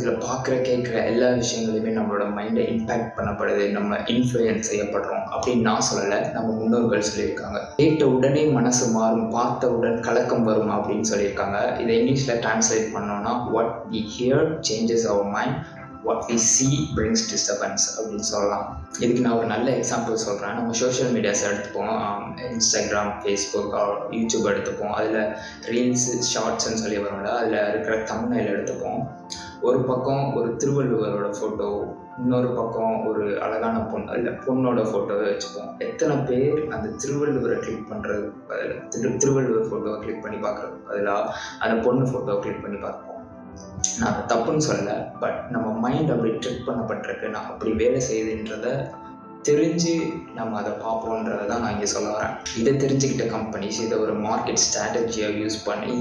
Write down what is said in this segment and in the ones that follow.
இதில் உலகத்தில் பார்க்குற கேட்குற எல்லா விஷயங்களையுமே நம்மளோட மைண்டை இம்பேக்ட் பண்ணப்படுது நம்ம இன்ஃப்ளூயன்ஸ் செய்யப்படுறோம் அப்படின்னு நான் சொல்லலை நம்ம முன்னோர்கள் சொல்லியிருக்காங்க. கேட்ட உடனே மனசு மாறும் பார்த்த உடன் கலக்கம் வரும் அப்படின்னு சொல்லியிருக்காங்க. இதை இங்கிலீஷில் டிரான்ஸ்லேட் பண்ணோம்னா what we hear changes our mind what we see brings disturbance அப்படின்னு சொல்லலாம். இதுக்கு நான் ஒரு நல்ல எக்ஸாம்பிள் சொல்கிறேன் நம்ம சோஷியல் மீடியாஸ் எடுத்துப்போம். இன்ஸ்டாகிராம் ஃபேஸ்புக் யூடியூப் எடுத்துப்போம். அதில் ரீல்ஸு ஷார்ட்ஸ்ன்னு சொல்லி வரும்ல அதில் இருக்கிற தமிழில் எடுத்துப்போம். ஒரு பக்கம் ஒரு திருவள்ளுவரோட ஃபோட்டோ இன்னொரு பக்கம் ஒரு அழகான பொண்ணு இல்லை பொண்ணோட ஃபோட்டோவை வச்சுப்போம். எத்தனை பேர் அந்த திருவள்ளுவரை கிளிக் பண்ணுறது பதில் திரு திருவள்ளுவர் ஃபோட்டோவை கிளிக் பண்ணி பார்க்குறது பதிலாக அந்த பொண்ணு ஃபோட்டோவை கிளிக் பண்ணி பார்ப்போம். நான் தப்புன்னு சொல்லலை பட் நம்ம மைண்ட் அப்படி ட்ரிக் பண்ணப்பட்டிருக்கு. நான் அப்படி வேலை செய்யுதுன்றத தெரிஞ்சு நம்ம அதை பார்ப்போன்றதை தான் நான் இங்கே சொல்ல வரேன். இதை தெரிஞ்சுக்கிட்ட கம்பெனிஸ் இதை ஒரு மார்க்கெட் ஸ்ட்ராட்டஜியாக யூஸ் பண்ணி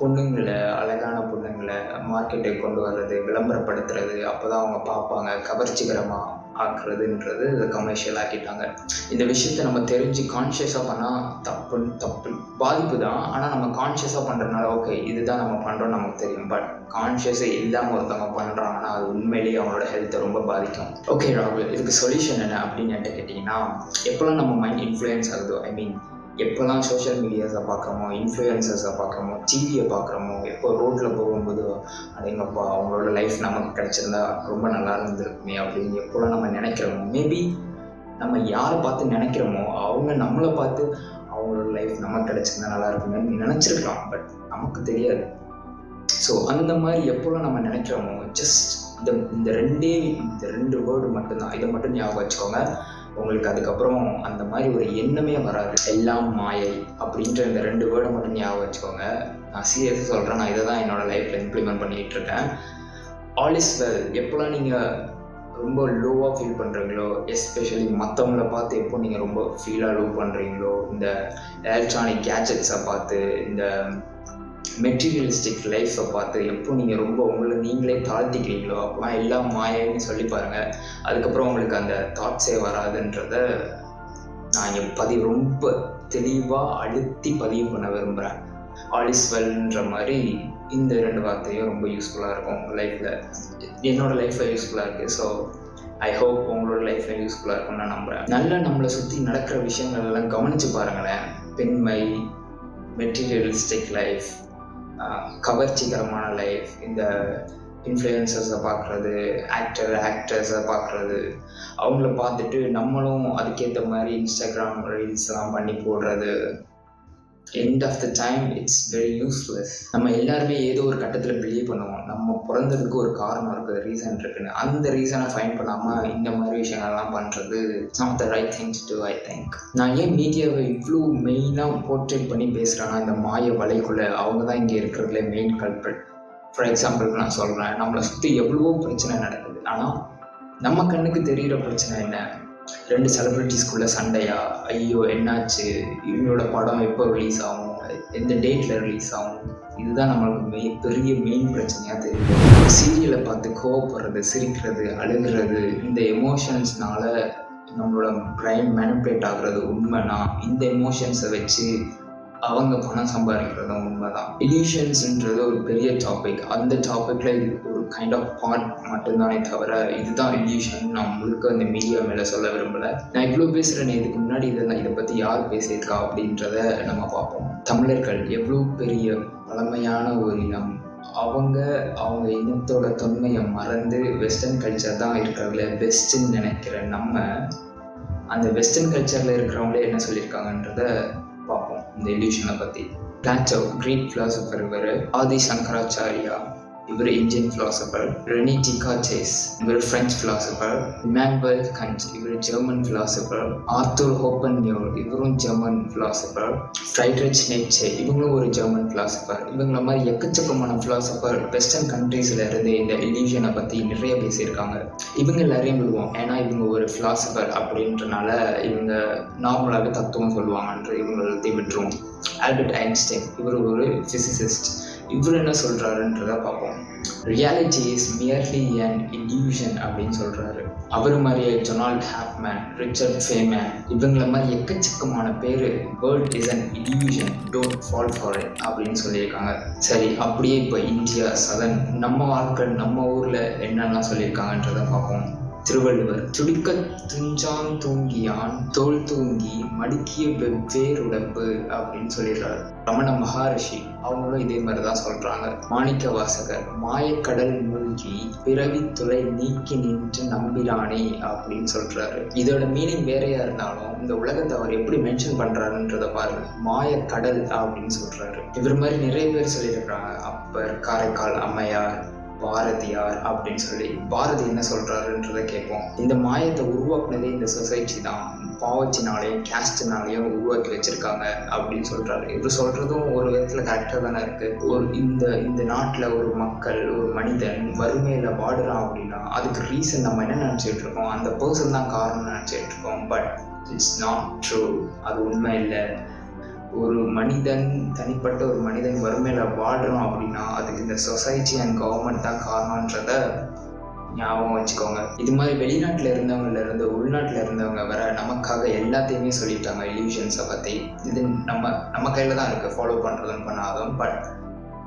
பொண்ணுங்களை அழகான மார்க்கெட்டுக்கு கொண்டு வர்றது விளம்பரப்படுத்துறது அப்போ தான் அவங்க பார்ப்பாங்க. கவர்ச்சிகரமாக ஆக்குறதுன்றது இதை கமர்ஷியல் ஆக்கிட்டாங்க. இந்த விஷயத்தை நம்ம தெரிஞ்சு கான்ஷியஸாக பண்ணால் தப்பு தப்பு பாதிப்பு தான். ஆனால் நம்ம கான்ஷியஸாக பண்ணுறதுனால ஓகே இதுதான் நம்ம பண்ணுறோம் நமக்கு தெரியும். பட் கான்ஷியஸே இல்லாமல் ஒருத்தவங்க பண்ணுறாங்கன்னா அது உண்மையிலேயே அவங்களோட ஹெல்த்தை ரொம்ப பாதிக்கும். ஓகே ராகுல் இதுக்கு சொல்யூஷன் என்ன அப்படின்னு என்கிட்ட கேட்டிங்கன்னா எப்போல்லாம் நம்ம மைண்ட் இன்ஃப்ளூயன்ஸ் ஆகுதோ ஐ மீன் எப்போல்லாம் சோஷியல் மீடியாஸை பார்க்குறோமோ இன்ஃப்ளூயன்சர்ஸை பார்க்குறோமோ டிவியை பார்க்குறோமோ எப்போ ரோட்டில் போகும்போது அப்படிங்கப்பா அவங்களோட லைஃப் நமக்கு கிடச்சிருந்தா ரொம்ப நல்லா இருந்திருக்குமே அப்படின்னு எப்போல்லாம் நம்ம நினைக்கிறோமோ மேபி நம்ம யாரை பார்த்து நினைக்கிறோமோ அவங்க நம்மளை பார்த்து அவங்களோட லைஃப் நமக்கு கிடச்சிருந்தா நல்லா இருக்குமேன்னு நினச்சிருக்கலாம். பட் நமக்கு தெரியாது. ஸோ அந்த மாதிரி எப்போல்லாம் நம்ம நினைக்கிறோமோ ஜஸ்ட் இந்த இந்த ரெண்டே இந்த ரெண்டு வேர்டு மட்டும்தான். இதை மட்டும் ஞாபகம் வச்சுக்கோங்க. உங்களுக்கு அதுக்கப்புறம் அந்த மாதிரி ஒரு எண்ணமே வராது. எல்லாம் மாயை அப்படின்ற இந்த ரெண்டு வேர்டை மட்டும் ஞாபகம் வச்சுக்கோங்க. நான் சீரியஸாக சொல்கிறேன் நான் இதை தான் என்னோடய லைஃப்பில் இம்ப்ளிமெண்ட் பண்ணிகிட்டு இருக்கேன். ஆல் இஸ் வெல் எப்போல்லாம் நீங்கள் ரொம்ப லோவாக ஃபீல் பண்ணுறீங்களோ எஸ்பெஷலி மற்றவங்கள பார்த்து எப்போ நீங்கள் ரொம்ப ஃபீலாக லோ பண்ணுறீங்களோ இந்த எலக்ட்ரானிக் கேஜெட்ஸை பார்த்து இந்த மெட்டீரியலிஸ்டிக் லைஃப்பை பார்த்து எப்போ நீங்கள் ரொம்ப உங்களை நீங்களே தாழ்த்திக்கிறீங்களோ அப்போலாம் எல்லாம் மாயன்னு சொல்லி பாருங்கள் அதுக்கப்புறம் உங்களுக்கு அந்த தாட்ஸே வராதுன்றத நான் இங்கே பதிவு ரொம்ப தெளிவாக அழுத்தி பதிவு பண்ண விரும்புகிறேன் ஆல் இஸ் வெல்ன்ற மாதிரி இந்த ரெண்டு வார்த்தையும் ரொம்ப யூஸ்ஃபுல்லாக இருக்கும் உங்கள் லைஃப்பில் என்னோடய லைஃப்பில் யூஸ்ஃபுல்லாக இருக்குது ஸோ ஐ ஹோப் உங்களோட லைஃப்பில் யூஸ்ஃபுல்லாக இருக்கும்னு நான் நம்புகிறேன் நல்லா நம்மளை சுற்றி நடக்கிற விஷயங்கள் எல்லாம் கவனித்து பாருங்களேன். பெண்மை மெட்டீரியலிஸ்டிக் லைஃப் கவர்ச்சிகரமான லைஃப் இந்த இன்ஃப்ளூயன்சர்ஸை பார்க்குறது ஆக்டர் ஆக்ட்ரஸை பார்க்குறது அவங்கள பார்த்துட்டு நம்மளும் அதுக்கேற்ற மாதிரி இன்ஸ்டாகிராம் ரீல்ஸ்லாம் பண்ணி போடுறது end of the time it's very useless நம்ம எல்லாருமே ஏதோ ஒரு கட்டத்தில் பிலீவ் பண்ணுவோம். நம்ம பிறந்ததுக்கு ஒரு காரணம் இருக்குது ரீசன் இருக்குன்னு. அந்த ரீசனை ஃபைன் பண்ணாமல் இந்த மாதிரி விஷயங்கள்லாம் பண்ணுறது it's not the right things to I think நான் ஏன் மீடியாவை இவ்வளோ மெயினாக போர்ட்ரேட் பண்ணி பேசுகிறேன்னா இந்த மாய வலைக்குள்ளே அவங்க தான் இங்கே இருக்கிறதுல மெயின் கல்பட் ஃபார் எக்ஸாம்பிளுக்கு நான் சொல்கிறேன் நம்மளை சுற்றி எவ்வளவோ பிரச்சனை நடக்குது. ஆனால் நம்ம கண்ணுக்கு தெரிகிற பிரச்சனை என்ன? ரெண்டு செலிப்ரிட்டிஸ்குள்ள சண்டையா? ஐயோ என்னாச்சு? இவங்களோட படம் எப்போ ரிலீஸ் ஆகும்? எந்த டேட்டில் ரிலீஸ் ஆகும்? இதுதான் நம்மளுக்கு மெய் பெரிய மெயின் பிரச்சனையாக தெரியும் சீரியலை பார்த்து கோவப்படுறது சிரிக்கிறது அழுகிறது இந்த எமோஷன்ஸ்னால நம்மளோட பிரைன் மேனிப்புலேட் ஆகுறது உண்மைனா இந்த எமோஷன்ஸை வச்சு அவங்க பணம் சம்பாதிக்கிறதும் உண்மைதான். இல்யூஷன்ஸ்ன்றது ஒரு பெரிய டாபிக் அந்த டாப்பிக்கில் இது ஒரு கைண்ட் ஆஃப் பார்ட் மட்டும்தானே தவிர இதுதான் இல்யூஷன் நான் முழுக்க அந்த மீடியா மேலே சொல்ல விரும்பலை. நான் இவ்வளோ பேசுகிறேன் இதுக்கு முன்னாடி இதெல்லாம் இதை பற்றி யார் பேசியிருக்கா அப்படின்றத நம்ம பார்ப்போம். தமிழர்கள் எவ்வளோ பெரிய பழமையான ஒரு இனம். அவங்க அவங்க இனத்தோட தொன்மையை மறந்து வெஸ்டர்ன் கல்ச்சர் தான் இருக்கிறதுல பெஸ்ட்டுன்னு நினைக்கிற நம்ம அந்த வெஸ்டர்ன் கல்ச்சரில் இருக்கிறவங்களே என்ன சொல்லியிருக்காங்கன்றத இந்த இல்யூஷனை பற்றி பிளாட்டோ கிரீக் ஃபிலாசபர் இவர் ஆதி சங்கராச்சாரியா இவர் இந்தியன் ஃபிலாசபர் ரெனி ஜிகாச்சேஸ் இவர் ஃப்ரெஞ்ச் ஃபிலாசபர் இமானுவல் கண்ட் இவர் ஜெர்மன் ஃபிலாசபர் ஆர்த்தூர் ஹோப்பன்யூர் இவரும் ஜெர்மன் ஃபிலாசபர் ஃப்ரைட்ரிச் நேச்சே இவங்களும் ஒரு ஜெர்மன் ஃபிலாசபர் இவங்கள மாதிரி எக்கச்சக்கமான ஃபிலாசபர் வெஸ்டர்ன் கண்ட்ரீஸில் இருந்து இந்த இல்யூஷனை பற்றி நிறைய பேசியிருக்காங்க. இவங்க எல்லாரையும் விடுவோம். ஏன்னா இவங்க ஒரு ஃபிலாசபர் அப்படின்றனால இவங்க நார்மலாகவே தத்துவம் சொல்லுவாங்கன்ற இவங்க எல்லாத்தையும் விட்டுருவோம். ஆல்பர்ட் ஐன்ஸ்டைன் இவர் ஒரு ஃபிசிசிஸ்ட் இவர் என்ன சொல்கிறாருன்றத பார்ப்போம். Reality is merely and illusion அப்படின்னு சொல்கிறாரு அவர் மாதிரியே ஜொனால்ட் ஹாப்மேன் ரிச்சர்ட் ஃபேமேன் இவங்கள மாதிரி எக்கச்சக்கமான பேர் world is an illusion don't fall for it அப்படின்னு சொல்லியிருக்காங்க. சரி அப்படியே இப்போ இந்தியா சதன் நம்ம வாழ்க்கை நம்ம ஊரில் என்னெல்லாம் சொல்லியிருக்காங்கன்றதை பார்ப்போம். திருவள்ளுவர் துடிக்க துஞ்சான் தூங்கியான் தோல் தூங்கி மடுக்கிய வெவ்வேறு உடம்பு அப்படின்னு சொல்லிடுறாரு. ரமண மகாரிஷி அவங்களும் இதே மாதிரி தான் சொல்றாங்க. மாணிக்க வாசகர் மாயக்கடல் மூழ்கி பிறவி துளை நீக்கி நின்று நம்பிரானே அப்படின்னு சொல்றாரு. இதோட மீனிங் வேறையா இருந்தாலும் இந்த உலகத்தை அவர் எப்படி மென்ஷன் பண்றாருன்றத பாருங்க. மாயக்கடல் அப்படின்னு சொல்றாரு. இவர் மாதிரி நிறைய பேர் சொல்லியிருக்கிறாங்க அப்பர் காரைக்கால் அம்மையார் பாரதியார் அப்படின்னு சொல்லி பாரதி என்ன சொல்கிறாருன்றதை கேட்போம். இந்த மாயத்தை உருவாக்குனதே இந்த சொசைட்டி தான். பாவச்சினாலையும் கேஸ்ட்னாலையும் உருவாக்கி வச்சிருக்காங்க அப்படின்னு சொல்றாரு. இவர் சொல்றதும் ஒரு விதத்துல கரெக்டாக தானே இருக்கு. ஒரு இந்த இந்த நாட்டில் ஒரு மக்கள் ஒரு மனிதன் வறுமையில வாடுறான் அப்படின்னா அதுக்கு ரீசன் நம்ம என்ன நினைச்சிட்டு இருக்கோம்? அந்த பர்சன் தான் காரணம் நினைச்சிட்டு இருக்கோம். பட் இட்ஸ் நாட் ட்ரூ அது உண்மை இல்லை. ஒரு மனிதன் தனிப்பட்ட ஒரு மனிதன் வறுமையில் வாழ்கிறோம் அப்படின்னா அதுக்கு இந்த சொசைட்டி அண்ட் கவர்மெண்ட் தான் காரணன்றத ஞாபகம் வச்சுக்கோங்க. இது மாதிரி வெளிநாட்டில் இருந்தவங்கள இருந்து உள்நாட்டில் இருந்தவங்க வர நமக்காக எல்லாத்தையுமே சொல்லிட்டாங்க இல்யூஷன்ஸை பற்றி இது நம்ம நம்ம கையில் தான் இருக்குது ஃபாலோ பண்ணுறதுன்னு பண்ணாதும் பட்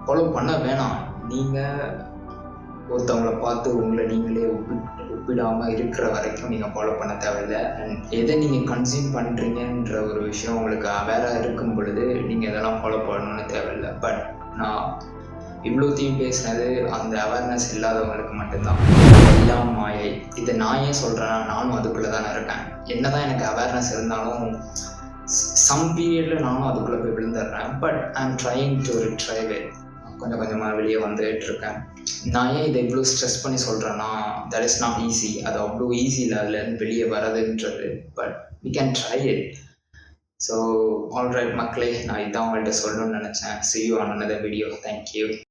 ஃபாலோ பண்ண வேணாம். நீங்கள் ஒருத்தவங்களை பார்த்து உங்களை நீங்களே ஒப்பிடாமல் இருக்கிற வரைக்கும் நீங்கள் ஃபாலோ பண்ண தேவையில்லை. அண்ட் எதை நீங்கள் கன்சியூம் பண்ணுறீங்கன்ற ஒரு விஷயம் உங்களுக்கு அவேராக இருக்கும் பொழுது நீங்கள் இதெல்லாம் ஃபாலோ பண்ணணும்னு தேவையில்லை. பட் நான் இவ்வளோத்தையும் பேசினது அந்த அவேர்னஸ் இல்லாதவங்களுக்கு மட்டும்தான். எல்லாம் மாயை இதை நான் ஏன் சொல்கிறேன்னா நானும் அதுக்குள்ளே தானே இருக்கேன். என்ன தான் எனக்கு அவேர்னஸ் இருந்தாலும் சம் பீரியடில் நானும் அதுக்குள்ளே போய் விழுந்துடுறேன். But I am trying to retrieve driveway கொஞ்சம் கொஞ்சமாக வெளியே வந்துட்டு இருக்கேன். நான் ஏன் இதை இவ்வளோ ஸ்ட்ரெஸ் பண்ணி சொல்கிறேன்னா தட் இஸ் நாட் ஈஸி அது அவ்வளோ ஈஸி இல்லை அதுலேருந்து வெளியே வரதுன்றது but we can try it so alright மக்களே நான் இதான் உங்கள்கிட்ட சொல்லணும்னு நினச்சேன். See you on another video thank you